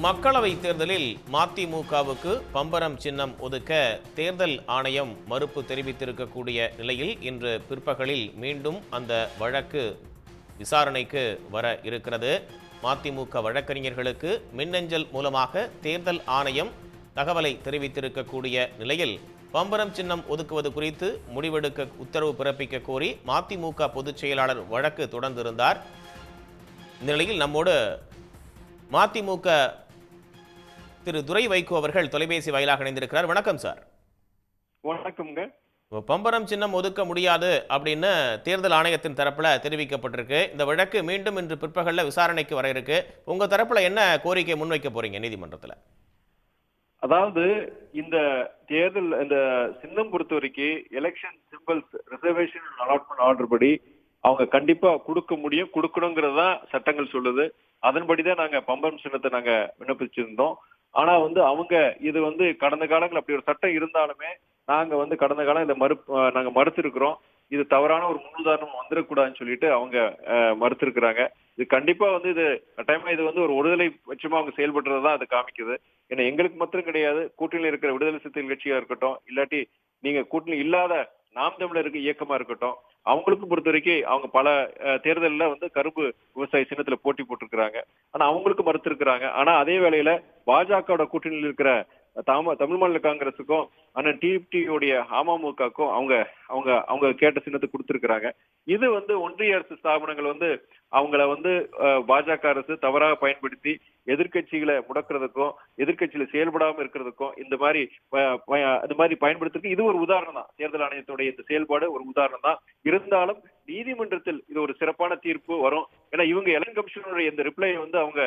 மக்களவை தேர்தலில் மதிமுகவுக்கு பம்பரம் சின்னம் ஒதுக்க தேர்தல் ஆணையம் மறுப்பு தெரிவித்திருக்கக்கூடிய நிலையில் இன்று பிற்பகலில் மீண்டும் அந்த வழக்கு விசாரணைக்கு வர இருக்கிறது. மதிமுக வழக்கறிஞர்களுக்கு மின்னஞ்சல் மூலமாக தேர்தல் ஆணையம் தகவலை தெரிவித்திருக்கக்கூடிய நிலையில் பம்பரம் சின்னம் ஒதுக்குவது குறித்து முடிவெடுக்க உத்தரவு பிறப்பிக்க கோரி மதிமுக பொதுச் செயலாளர் வழக்கு தொடர்ந்திருந்தார். இந்த நிலையில் நம்மோடு மதிமுக திரு துரை வைகோ அவர்கள் தொலைபேசி வாயிலாக இணைந்திருக்கிறார். வணக்கம் சார். வணக்கம்ங்க. பம்பரம் சின்னம் ஒதுக்க முடியாது அப்படின்னு தேர்தல் ஆணையத்தின் தரப்புல தெரிவிக்கப்பட்டிருக்கு. இந்த வழக்கு மீண்டும் இன்று பிற்பகல்ல விசாரணைக்கு வர இருக்கு. உங்க தரப்புல என்ன கோரிக்கை முன்வைக்க போறீங்க நீதிமன்றத்துல? அதாவது இந்த தேர்தல் இந்த சின்னம் பொறுத்த வரைக்கும் election symbols reservation allotment order படி அவங்க கண்டிப்பா கொடுக்க முடியும். கொடுக்கணுங்கிறது தான் சட்டங்கள் சொல்லுது. அதன்படிதான் நாங்க பம்பரம் சின்னத்தை நாங்க விண்ணப்பிச்சிருந்தோம். ஆனா வந்து அவங்க இது வந்து கடந்த காலங்கள் அப்படி ஒரு சட்டம் இருந்தாலுமே நாங்க வந்து கடந்த காலம் இதை மறு நாங்க மறுத்திருக்கிறோம். இது தவறான ஒரு முன்னுதாரணம் வந்துடக்கூடாதுன்னு சொல்லிட்டு அவங்க மறுத்திருக்கிறாங்க. இது கண்டிப்பா வந்து இது கட்டாயமா இது வந்து ஒரு ஒருதலை பட்சமா அவங்க செயல்படுறதுதான் அது காமிக்குது. ஏன்னா எங்களுக்கு மாத்திரம் கிடையாது. கூட்டணியில் இருக்கிற விடுதலை சிறுத்தைகள் கட்சியா இருக்கட்டும் இல்லாட்டி நீங்க கூட்டணி இல்லாத நாம் தமிழருக்கு இயக்கமா இருக்கட்டும் அவங்களுக்கும் பொறுத்த வரைக்கும் அவங்க பல தேர்தலில் தேர்தல்ல வந்து கரும்பு விவசாய சின்னத்துல போட்டி போட்டிருக்கிறாங்க. ஆனா அவங்களுக்கு மறுத்திருக்கிறாங்க. ஆனா அதே வேளையில பாஜகவோட கூட்டணியில் இருக்கிற தாம தமிழ் மாநில காங்கிரஸுக்கும் ஆனா டிடியுடைய அமமுகக்கும் அவங்க அவங்க அவங்க கேட்ட சின்னத்தை கொடுத்திருக்கிறாங்க. இது வந்து ஒன்றிய அரசு ஸ்தாபனங்கள் வந்து அவங்கள வந்து பாஜக அரசு தவறாக பயன்படுத்தி எதிர்கட்சிகளை முடக்கிறதுக்கும் எதிர்கட்சியில செயல்படாம இருக்கிறதுக்கும் இந்த மாதிரி அது மாதிரி பயன்படுத்துறதுக்கு இது ஒரு உதாரணம் தான். தேர்தல் ஆணையத்துடைய இந்த செயல்பாடு ஒரு உதாரணம் தான். இருந்தாலும் நீதிமன்றத்தில் இது ஒரு சிறப்பான தீர்ப்பு வரும். ஏன்னா இவங்க எலன் கமிஷனுடைய இந்த ரிப்ளை வந்து அவங்க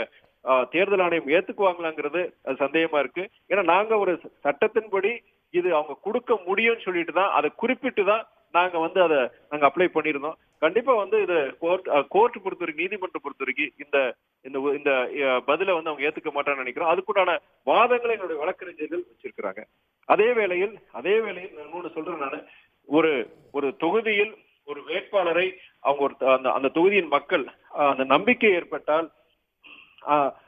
தேர்தல் ஆணையம் ஏத்துக்குவாங்களாங்கிறது அது சந்தேகமா இருக்கு. ஏன்னா நாங்க ஒரு சட்டத்தின்படி இது அவங்க கொடுக்க முடியும்னு சொல்லிட்டு தான் அதை குறிப்பிட்டு தான் நாங்க வந்து அதை நாங்க அப்ளை பண்ணியிருந்தோம். கண்டிப்பா வந்து இது கோர்ட் கோர்ட் பொறுத்த வரைக்கும் நீதிமன்றம் பொறுத்த வரைக்கும் இந்த இந்த இந்த பதில பதிலை வந்து அவங்க ஏத்துக்க மாட்டான்னு நினைக்கிறோம். அதுக்குண்டான வாதங்களை என்னுடைய வழக்கறிஞர்கள் வச்சிருக்கிறாங்க. அதே வேளையில் அதே வேளையில் நான் ஒண்ணு சொல்றேன் நான். ஒரு ஒரு தொகுதியில் ஒரு வேட்பாளரை அவங்க ஒரு அந்த அந்த தொகுதியின் மக்கள் அஹ், அந்த நம்பிக்கை ஏற்பட்டால்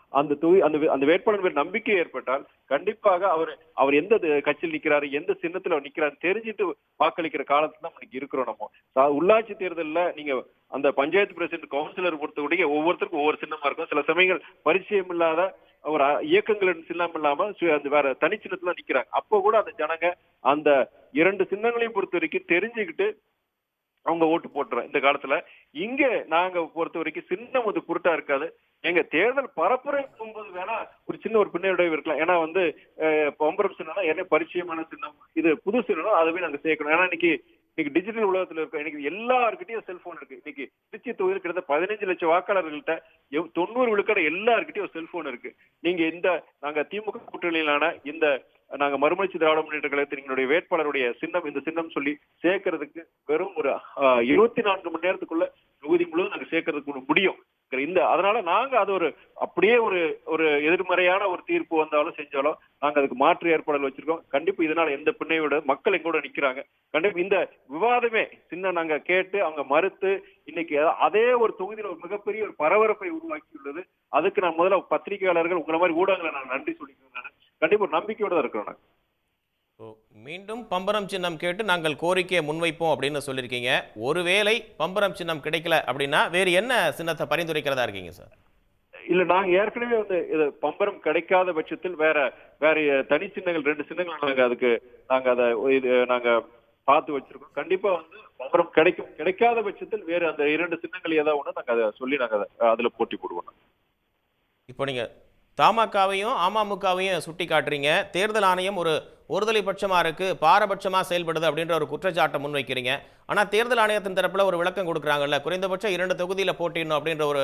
அந்த தொகுதி அந்த அந்த வேட்பாளர் மேல் நம்பிக்கை ஏற்பட்டால் கண்டிப்பாக அவர் அவர் எந்த கட்சியில் நிக்கிறாரு எந்த சின்னத்துல அவர் நிக்கிறாரு தெரிஞ்சுட்டு வாக்களிக்கிற காலத்துல தான் இன்னைக்கு இருக்கிறோம் நம்ம. உள்ளாட்சி தேர்தலில் நீங்க அந்த பஞ்சாயத்து பிரசிடென்ட் கவுன்சிலர் பொறுத்தக்கூடிய ஒவ்வொருத்தருக்கும் ஒவ்வொரு சின்னமா இருக்கும். சில சமயங்கள் பரிச்சயம் இல்லாத ஒரு இயக்கங்களின் சின்னம் இல்லாம சு- அந்த வேற தனி சின்னத்துல நிக்கிறாங்க. அப்போ கூட அந்த ஜனங்க அந்த இரண்டு சின்னங்களையும் பொறுத்த வரைக்கும் தெரிஞ்சுக்கிட்டு அவங்க ஓட்டு போட்டுறோம் இந்த காலத்துல. இங்க நாங்க பொறுத்த வரைக்கும் சின்னம் வந்து குருட்டா இருக்காது. எங்க தேர்தல் பரப்புரை போகும்போது வேணா ஒரு சின்ன ஒரு பின்னடைவு இருக்கலாம். ஏன்னா வந்து பம்பரம் சின்னம்னா என்ன பரிச்சயமான சின்னம் இது புது சின்னம் அதுவே நாங்க சேர்க்கணும். ஏன்னா இன்னைக்கு இன்னைக்கு டிஜிட்டல் உலகத்துல இருக்க இன்னைக்கு எல்லாருக்கிட்டையும் செல்போன் இருக்கு. இன்னைக்கு திருச்சி தொகுதியில் கிட்டத்தட்ட பதினஞ்சு லட்சம் வாக்காளர்கள்ட்ட எவ்- தொண்ணூறு விழுக்காடு எல்லாருக்கிட்டையும் செல்போன் இருக்கு. நீங்க இந்த நாங்க திமுக கூட்டணியிலான இந்த நாங்க மறுமலர்ச்சி திராவிட முன்னேற்ற கழகத்தினுடைய வேட்பாளருடைய சின்னம் இந்த சின்னம் சொல்லி சேர்க்கறதுக்கு வெறும் இருபத்தி நான்கு மணி நேரத்துக்குள்ள தொகுதி முழுவதும் நாங்க சேர்க்கறதுக்கு முடியும். இந்த அதனால நாங்க அது ஒரு அப்படியே ஒரு ஒரு எதிர்மறையான ஒரு தீர்ப்பு வந்தாலும் செஞ்சாலும் நாங்க அதுக்கு மாற்று ஏற்பாடுகள் வச்சிருக்கோம். கண்டிப்பா இதனால எந்த பின்னையோட மக்கள் எங்கூட நிக்கிறாங்க. கண்டிப்பா இந்த விவாதமே சின்ன நாங்க கேட்டு அவங்க மறுத்து இன்னைக்கு அதே ஒரு தொகுதியில ஒரு மிகப்பெரிய ஒரு பரபரப்பை உருவாக்கியுள்ளது. அதுக்கு நான் முதல்ல பத்திரிகையாளர்கள் உங்களை மாதிரி ஊடகங்களை நான் நன்றி சொல்லிக்கிறேன் கண்டிப்பா நம்பிக்கையோட தான் இருக்கிறோம் நாங்க. மீண்டும் பம்பரம் சின்னம் கேட்டு நாங்கள் கோரிக்கையை முன்வைப்போம் அப்படின்னு சொல்லியிருக்கீங்க. ஒருவேளை பம்பரம் சின்னம் கிடைக்கல அப்படின்னா வேறு என்ன சின்னத்தை பரிந்துரைக்கிறதா இருக்கீங்க சார்? இல்ல நாங்க ஏற்கனவே வந்து இது பம்பரம் கிடைக்காத பட்சத்தில் வேற வேற தனி சின்னங்கள் ரெண்டு சின்னங்கள் நாங்க அதுக்கு நாங்க அதை இது நாங்க பார்த்து வச்சிருக்கோம். கண்டிப்பா வந்து பம்பரம் கிடைக்கும் கிடைக்காத பட்சத்தில் வேற அந்த இரண்டு சின்னங்கள் ஏதாவது ஒண்ணு நாங்க அதை சொல்லி நாங்க அதை அதுல போட்டி போடுவோம். இப்போ நீங்க தமாகவையும் அமமுகவையும் சுட்டி காட்டுறீங்க. தேர்தல் ஆணையம் ஒரு ஒருதலை பட்சமாக இருக்குது பாரபட்சமாக செயல்படுது அப்படின்ற ஒரு குற்றச்சாட்டை முன்வைக்கிறீங்க. ஆனால் தேர்தல் ஆணையத்தின் தரப்பில் ஒரு விளக்கம் கொடுக்குறாங்கல்ல குறைந்தபட்சம் இரண்டு தொகுதியில் போட்டிடணும் அப்படின்ற ஒரு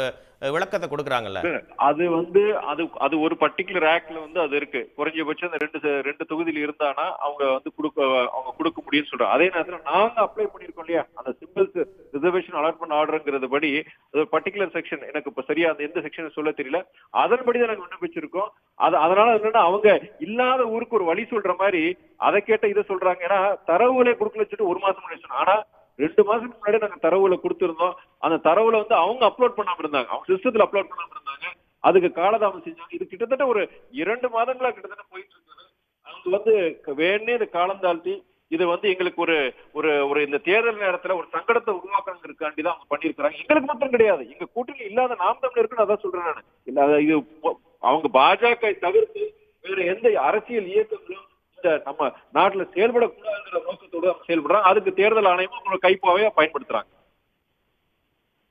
விளக்கத்தை கொடுக்குறாங்கல்ல? அது வந்து அது அது ஒரு பர்டிகுலர் ஆக்ட்ல வந்து அது இருக்கு. குறைஞ்சபட்சம் அந்த ரெண்டு ரெண்டு தொகுதியில் இருந்தானா அவங்க வந்து கொடுக்க அவங்க கொடுக்க முடியும்னு சொல்றாங்க. அதே நேரத்தில் நாங்க அப்ளை பண்ணிருக்கோம் இல்லையா? அந்த சிம்பிள்ஸ் ரிசர்வேஷன் அலாட்மெண்ட் ஆர்டருங்கிறது படி அது ஒரு பர்டிகுலர் செக்ஷன் எனக்கு இப்ப சரியா அந்த எந்த செக்ஷன் சொல்ல தெரியல. அதன்படி தான் நாங்க விண்ணப்பிச்சிருக்கோம். அது அதனால என்னன்னா அவங்க இல்லாத ஊருக்கு ஒரு வழி சொல்ற மாதிரி அதை கேட்ட இதை சொல்றாங்க. ஏன்னா தரவுகளை கொடுக்கல வச்சுட்டு ஒரு மாசம் முன்னாடி சொன்னாங்க. ஆனா ரெண்டு மாசத்துக்கு முன்னாடி நாங்க தரவுல கொடுத்திருந்தோம். அந்த தரவுல வந்து அவங்க அப்லோட் பண்ணாம இருந்தாங்க. அவங்க சிஸ்டத்துல அப்லோட் பண்ணாம இருந்தாங்க. அதுக்கு காலதாமதம் செஞ்சாங்க. இது கிட்டத்தட்ட ஒரு இரண்டு மாதங்களா கிட்டத்தட்ட போயிட்டு இருந்தது அவங்க வந்து வேணே இந்த காலம் தாழ்த்தி இது வந்து எங்களுக்கு ஒரு ஒரு ஒரு இந்த தேர்தல் நேரத்துல ஒரு சங்கடத்தை உருவாக்கணுங்கிறதுக்காண்டி தான் அவங்க பண்ணியிருக்கிறாங்க. எங்களுக்கு மட்டும் கிடையாது. எங்க கூட்டணி இல்லாத நாம் தமிழருக்குன்னு அதான் சொல்றேன் நான். இல்ல அத- இது அவங்க பாஜக தவிர்த்து வேற எந்த அரசியல் இயக்கங்களும் நம்ம நாட்டுல செயல்படக்கூடாதுங்கிற நோக்கத்தோடு செயல்படுறாங்க அதுக்கு தேர்தல் ஆணையமும் கைப்பாவையா பயன்படுத்துறாங்க.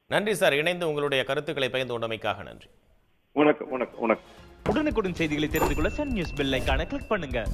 நன்றி சார். இணைந்து உங்களுடைய கருத்துக்களை பகிர்ந்து கொண்டமைக்காக நன்றி. வணக்கம் வணக்கம் வணக்கம். உடனுக்குடன் செய்திகளை தெரிந்து கொள்ள சன் நியூஸ் பெல் ஐகானை கிளிக் பண்ணுங்க.